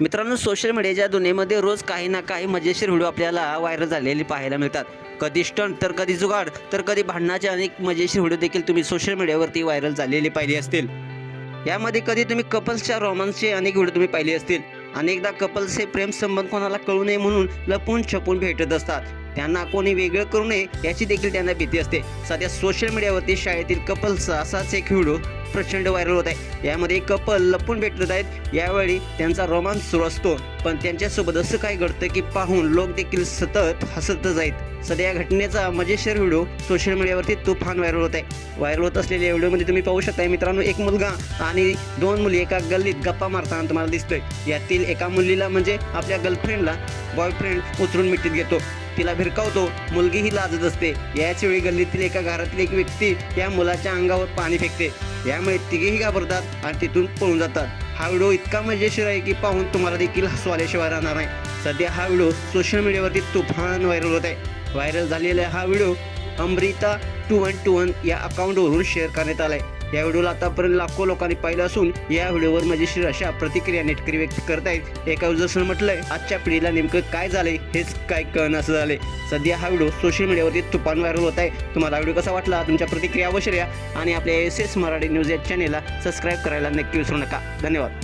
मित्रांनो सोशल मीडियाच्या दुनियेमध्ये रोज काही ना काही मजेशीर व्हिडिओ आपल्याला व्हायरल झालेले पाहायला मिळतात. कधी स्टंट तर कधी जुगाड तर कधी भांडणाचे अनेक मजेशीर व्हिडिओ देखील तुम्ही सोशल मीडियावरती व्हायरल झालेले पाहिले असतील. यामध्ये कधी तुम्ही कपल्सच्या रोमांसचे अनेक व्हिडिओ तुम्ही पाहिले असतील. अनेकदा कपल्सचे प्रेम संबंध कोणाला कळू नये म्हणून लपून छपून भेटत असतात. त्यांना कोणी वेगळं करू नये याची देखील त्यांना भीती असते. सध्या सोशल मीडियावरती शाळेतील कपल्सचा असाच एक व्हिडिओ प्रचंड व्हायरल होत आहे. यामध्ये कपल लपून भेटत आहेत. यावेळी त्यांचा रोमांस सुरू असतो. पण त्यांच्यासोबत असं काय घडतं की पाहून लोक देखील सतत हसतच आहेत सध्या या घटनेचा मजेशीर व्हिडिओ सोशल मीडियावरती तुफान व्हायरल होत आहे. व्हायरल होत असलेल्या व्हिडिओमध्ये तुम्ही पाहू शकता मित्रांनो एक मुलगा आणि दोन मुली एका गल्लीत गप्पा मारताना तुम्हाला दिसतोय. यातील एका मुलीला म्हणजे आपल्या गर्लफ्रेंडला बॉयफ्रेंड उचलून मिठीत घेतो. तिला भिरकावतो. मुलगी ही लाजत असते. याच वेळी गल्लीतील एका घरातील एक व्यक्ती त्या मुलाच्या अंगावर पाणी फेकते. यामुळे तिघेही घाबरतात आणि तिथून पळून जातात. हा व्हिडिओ इतका मजेशीर आहे की पाहून तुम्हाला देखील हसू आल्याशिवाय राहणार नाही. सध्या हा व्हिडिओ सोशल मीडियावरती तुफान व्हायरल होत आहे. व्हायरल झालेला हा video Amrita two one two one या अकाउंटवरून शेअर करण्यात आला आहे या व्हिडिओला आतापर्यंत लाखो लोकांनी पाहिलं असून या व्हिडिओवर मजेशीर अशा प्रतिक्रिया नेटकरी व्यक्त करतायत. एका युजर्सनं म्हटलंय आजच्या पिढीला नेमकं काय झालंय हेच काय कळण असं झालंय. सध्या हा व्हिडिओ सोशल मीडियावरती तुफान व्हायरल होत आहे. तुम्हाला व्हिडिओ कसा वाटला तुमच्या प्रतिक्रिया अवश्य आणि आपल्या एस एस मराठी न्यूज या चॅनेलला सबस्क्राईब करायला नक्की विसरू नका. धन्यवाद.